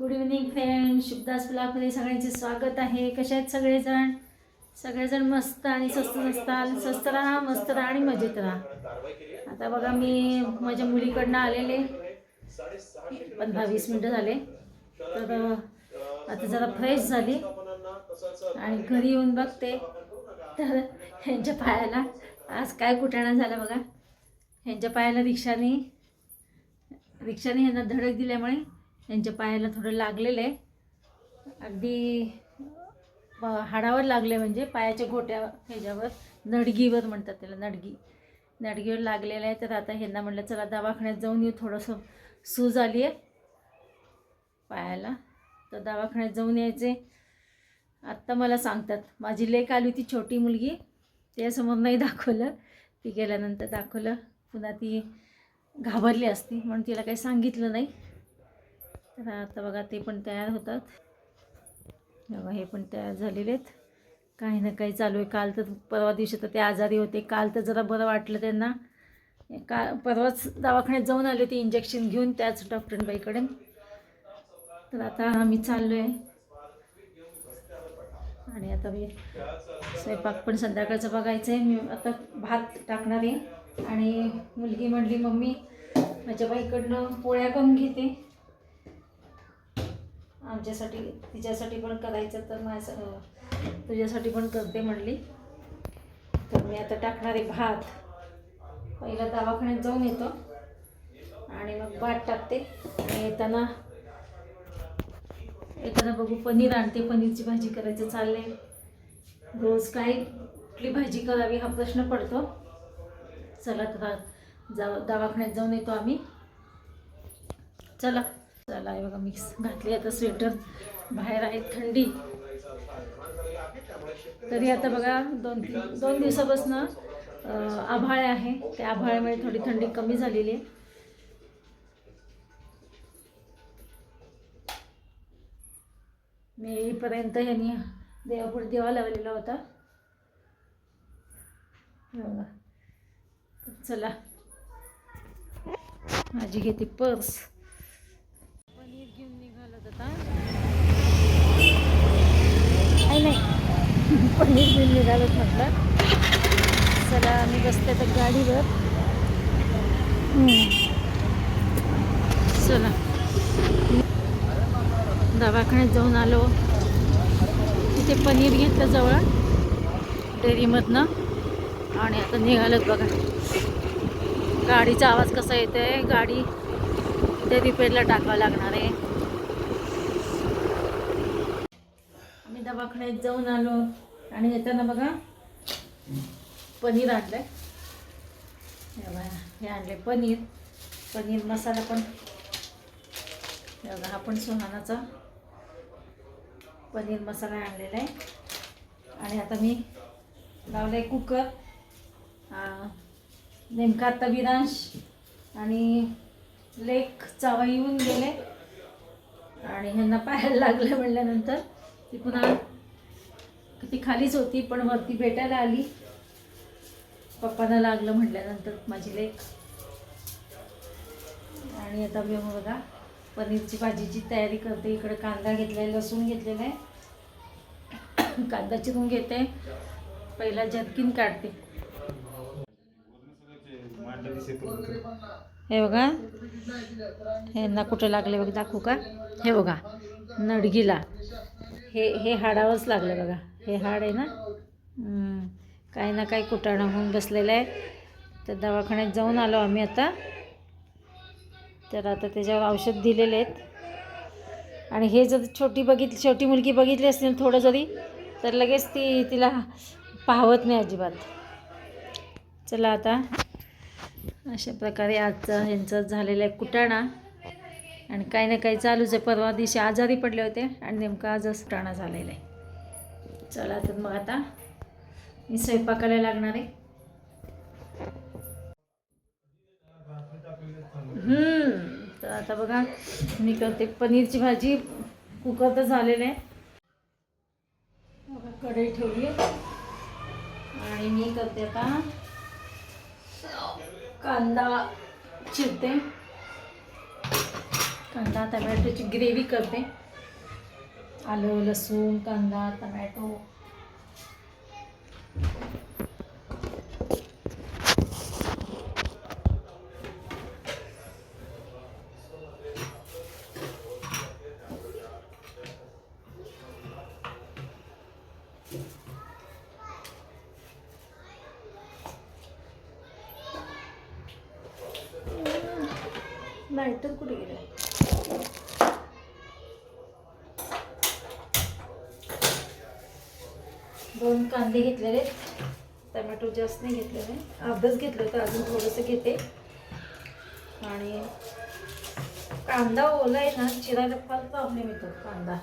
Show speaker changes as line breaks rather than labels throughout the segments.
Good evening friend शुभदास ब्लॉगमध्ये सगळ्यांचे स्वागत आहे. कसे आहेत सगळेजण? सगळेजण मस्त आणि स्वस्त नसताल स्वस्त राहा मस्त राहा आणि मजेत राहा. आता बघा मी माझ्या मुलीकडनं आलेले. पंधरा वीस मिनटं झाले. तर आता जरा फ्रेश झाली. आणि घरी येऊन बघते. तर ह्यांच्या पायाला आज काय कुटाणा झाला बघा. ह्यांच्या पायाला रिक्षाने रिक्षाने ह्यांना धडक दिल्यामुळे यांच्या पायाला थोडं लागलेलं आहे. अगदी हाडावर लागले म्हणजे पायाच्या घोट्या ह्याच्यावर नडगीवर म्हणतात त्याला नडगी. नडगीवर लागलेलं आहे तर आता ह्यांना म्हटलं चला दवाखान्यात जाऊन येऊ थोडंसं सूज आली आहे. पायाला. तर दवाखान्यात जाऊन यायचे. आत्ता मला सांगतात माझी लेक आली होती छोटी मुलगी. त्यासमोर नाही दाखवलं. ती गेल्यानंतर दाखवलं. पुन्हा ती घाबरली असती म्हणून तिला काही सांगितलं नाही. तर आता बघा ते पण तयार होतात. बघा हे पण तयार झालेले आहेत. काही ना काही चालू आहे. काल तर परवा दिवशी तर ते आजारी होते. काल तर जरा बरं वाटलं त्यांना. का परवाच दवाखान्यात जाऊन आले ते इंजेक्शन घेऊन त्याच डॉक्टरबाईकडे. तर आता आम्ही चाललो आहे आणि आता मी स्वयंपाक पण संध्याकाळचं बघायचं आहे मी आता भात टाकणार आहे. आणि मुलगी म्हणली मम्मी माझ्या बाईकडनं पोळ्या करून घेते. आमच्यासाठी तिच्यासाठी पण करायचं तर माझ्या तुझ्यासाठी पण करते म्हणली. तर मी आता टाकणार आहे भात. पहिला दवाखान्यात जाऊन येतो. आणि मग भात टाकते. आणि येताना येताना बघू पनीर आणते. पनीरची भाजी करायचं चाललंय. रोज काय कुठली भाजी करावी हा प्रश्न पडतो. चला तर जा दवाखान्यात जाऊन येतो आम्ही. चला. चला हे बघा मिक्स घातली. आता स्वेटर बाहेर आहे थंडी. तरी आता बघा दोन तीन दोन दिवसापासून आभाळ आहे. त्या आभाळामुळे थोडी थंडी कमी झालेली आहे. मी पर्यंत ह्यांनी देवापुढे दिवा लावलेला होता. बघा. चला. माझी घेते पर्स आता. काही नाही. पनीर बिन निघालंच म्हटलं. चला आम्ही बसते तर गाडीवर. चला. दवाखान्यात जाऊन आलो. तिथे पनीर घेतलं जवळ डेअरीमधनं. आणि आता निघालं बघा. गाडीचा आवाज कसा येतोय? गाडी ते रिपेअरला टाकावं लागणार आहे आम्ही दवाखान्यात जाऊन आलो आणि येताना बघा पनीर आणलंय. हे हे आणले पनीर. पनीर मसाला पण. बघा हा पण सुहानाचा पनीर मसाला आणलेला आहे. आणि आता मी लावलं आहे कुकर नेमका आता विरांश आणि लेक चावा येऊन गेले. आणि ह्यांना पाहायला लागलं म्हणल्यानंतर ती पुन्हा ती खालीच होती पण वरती भेटायला आली. पप्पांना लागलं म्हटल्यानंतर माझी लेक. आणि आता मी बघा पनीरची भाजीची तयारी करते. इकडे कांदा घेतलाय लसूण घेतलेला आहे. कांदा चिरून घेते. पहिला जतकीन काढते. हे बघा. हे ना कुठं लागले बघ दाखवू का? हे बघा नडगीला. हे हे हाडावंच लागलं बघा. हे हाड आहे ना? काही ना काही कुटाणा होऊन बसलेलं आहे. तर दवाखान्यात जाऊन आलो आम्ही आता. तर आता त्याच्यावर औषध दिलेले आहेत. आणि हे जर छोटी बघितली छोटी मुलगी बघितली असतील थोडं जरी तर लगेच ती तिला पाहवत नाही अजिबात. चला आता. अशा प्रकारे आजचं ह्यांचं झालेलं आहे कुटाणा. आणि काही ना काही चालूच आहे. परवा दिवशी आजारी पडले होते आणि नेमकं आजच कुटाणा झालेला आहे. चला तर मग आता मी स्वयंपाकाला लागणार आहे. तर आता बघा मी करते पनीरची भाजी. कुकर तर झालेलं आहे. बघा कढई ठेवली आणि मी करते आता कांदा चिरते. कांदा टमॅटोची ग्रेव्ही करते. आलं लसूण कांदा टमॅटो. लायटर कुठे गेलं दोन कांदे घेतलेले टमॅटो जास्त नाही घेतलेले. अर्धच घेतलं होतं अजून थोडंसं घेते. आणि कांदा ओला आहे ना चिरायला फार प्रॉब्लेम येतो कांदा.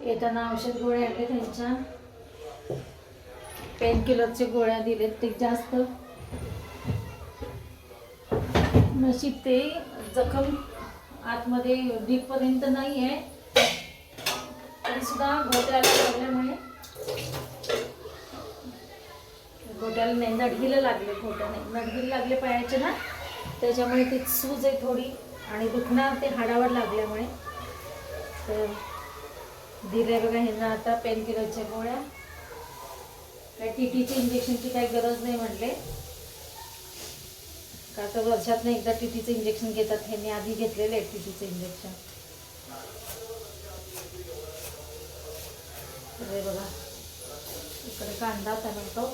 येताना औषध गोळ्या आणले त्यांच्या. पेन किलरच्या गोळ्या दिलेत ते जास्त. नशीब ते जखम आतमध्ये डीपपर्यंत नाही आहे. तरी सुद्धा घोट्याला लागल्यामुळे घोट्याला नाही नडगीला लागले घोट्या नाही. नडगीला लागले पायाचे ना त्याच्यामुळे ती सूज आहे थोडी आणि दुखणार ते हाडावर लागल्यामुळे. तर दिले बघा ह्यांना आता पेन किलरच्या गोळ्या. काय टी टीचे इंजेक्शनची काही गरज नाही म्हटले. का तर वर्षात एकदा टी टीचं इंजेक्शन घेतात ह्यांनी आधी घेतलेलं आहे टी टीचं इंजेक्शन अरे बघा. इकडे कांदा टमॅटो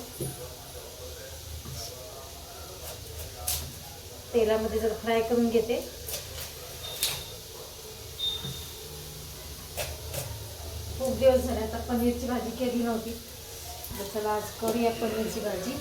तेलामध्ये जर फ्राय करून घेते. खूप दिवस झाले आता पनीरची भाजी केली नव्हती. तर चला आज करूया पनीरची भाजी.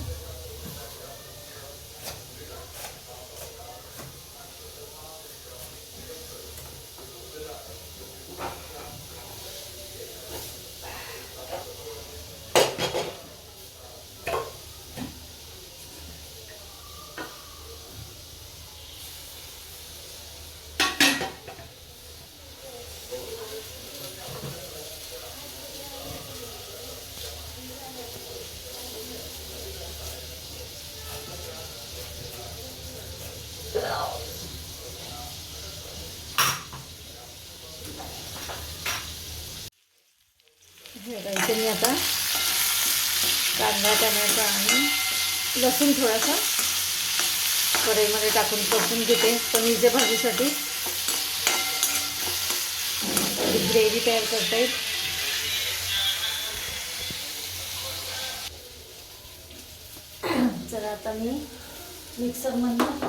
इथे मी आता कांदा टमॅटो आणि लसूण थोडासा कढईमध्ये टाकून पसून घेते. पनीरच्या भाजीसाठी ग्रेव्ही तयार करता येईल. चला आता मी मिक्सरमधनं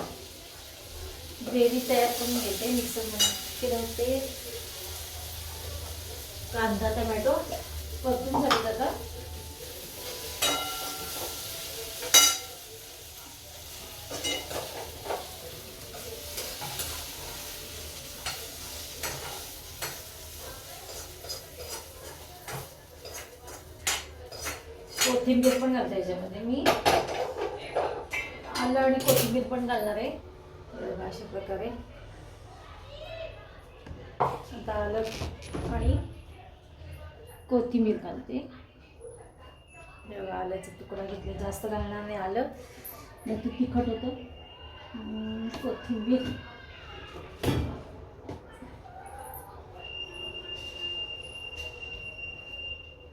ग्रेव्ही तयार करून घेते मिक्सरमध्ये. फिरवते कांदा टमॅटो परतून झाले आता. कोथिंबीर पण घालते याच्यामध्ये मी. आलं आणि कोथिंबीर पण घालणार आहे. अशा प्रकारे. आता आलं आणि कोथिंबीर घालते. बघा, आल्याचा तुकडा घेतला जास्त घालणार नाही आलं. नाही तू तिखट होतं. कोथिंबीर.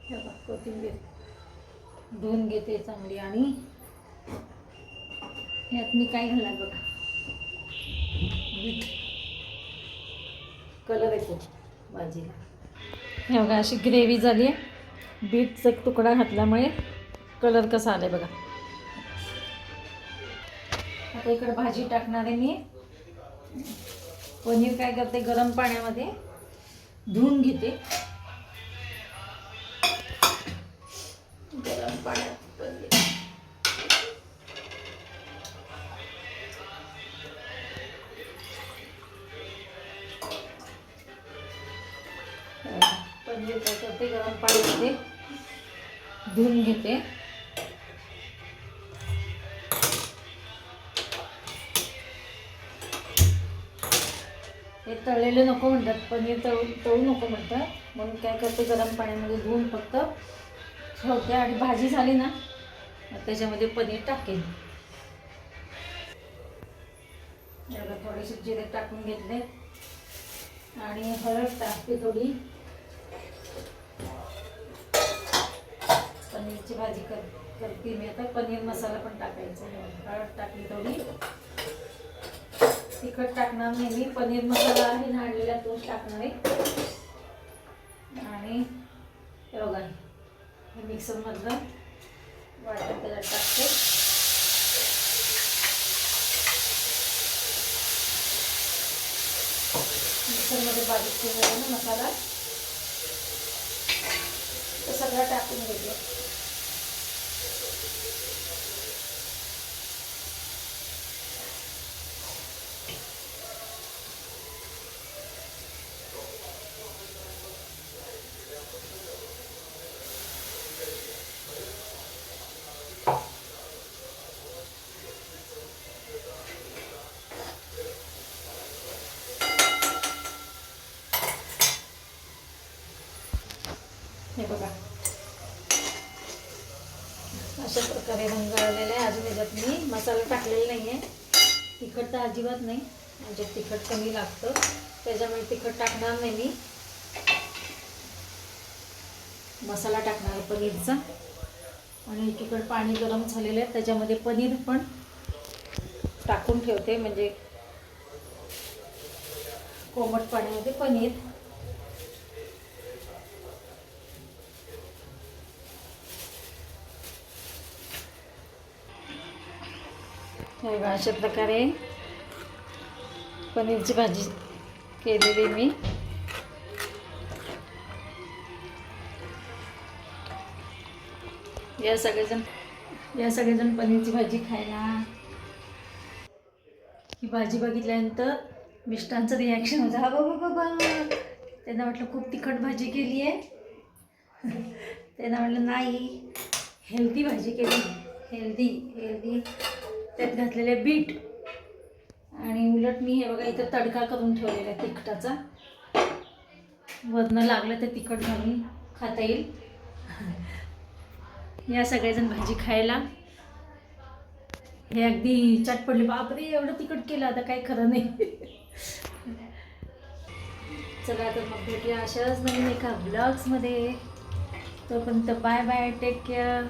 हे बघा, कोथिंबीर. धुवून घेते चांगली आणि ह्यात मी काय घालणार बघा. कलर येतो भाजीला. हे बघा अशी ग्रेव्ही झाली. आहे बीटचा एक तुकडा घातल्यामुळे कलर कसा आला बघा. आता इकडे भाजी टाकणार आहे मी. पनीर काय करते? गरम पाण्यामध्ये धुवून घेते. गरम पाण्यात. म्हणजे पनीर करते गरम पाण्यामध्ये धुवून घेते. हे तळलेलं नको म्हणतात पनीर तळून तळू नको म्हणतात. म्हणून काय करते गरम पाण्यामध्ये धुवून फक्त ठेवते आणि भाजी झाली ना त्याच्यामध्ये पनीर टाकेल थोडेसे जिरे टाकून घेतले. आणि हळद टाकते थोडी. पनीरची भाजी कर करते मी आता. पनीर मसाला पण टाकायचा हळद टाकली थोडी तिखट टाकणार नाही मी. पनीर मसाला आहे ना आणलेला तोच टाकणार आहे. आणि बघा हे मिक्सरमधलं वाटण त्याच्यात टाकते. मिक्सरमध्ये बारीक केलेला ना मसाला. सगळा टाकून घेते. हे बघा. अशा प्रकारे रंग आलेला आहे. अजून याच्यात मी मसाला टाकलेला नाही आहे तिखट तर अजिबात नाही. याच्यात तिखट कमी लागतं. त्याच्यामुळे तिखट टाकणार नाही मी. मसाला टाकणार आहे पनीरचा. आणि एकीकडे पाणी गरम झालेलं आहे. त्याच्यामध्ये पनीर पण टाकून ठेवते. म्हणजे कोमट पाण्यामध्ये पनीर. हे अशा प्रकारे पनीरची भाजी केलेली मी. या सगळेजण या सगळेजण पनीरची भाजी खायला. ही भाजी बघितल्यानंतर मिष्टांचं रिॲक्शन होतं. हा बाबा बाबा त्यांना वाटलं खूप तिखट भाजी केली आहे. त्यांना म्हटलं नाही हेल्दी भाजी केली. हेल्दी हेल्दी त्यात घातलेले बीट. आणि उलट मी हे बघा इथं तडका करून ठेवलेला आहे तिखटाचा. वरनं लागलं तर तिखट घालून खाता येईल. या सगळेजण भाजी खायला. हे अगदी चट पडले. बापरे एवढं तिखट केलं आता काही खरं नाही. चला तर मग भेटूया अशाच नवीन एका ब्लॉग्समध्ये तोपर्यंत बाय बाय टेक केअर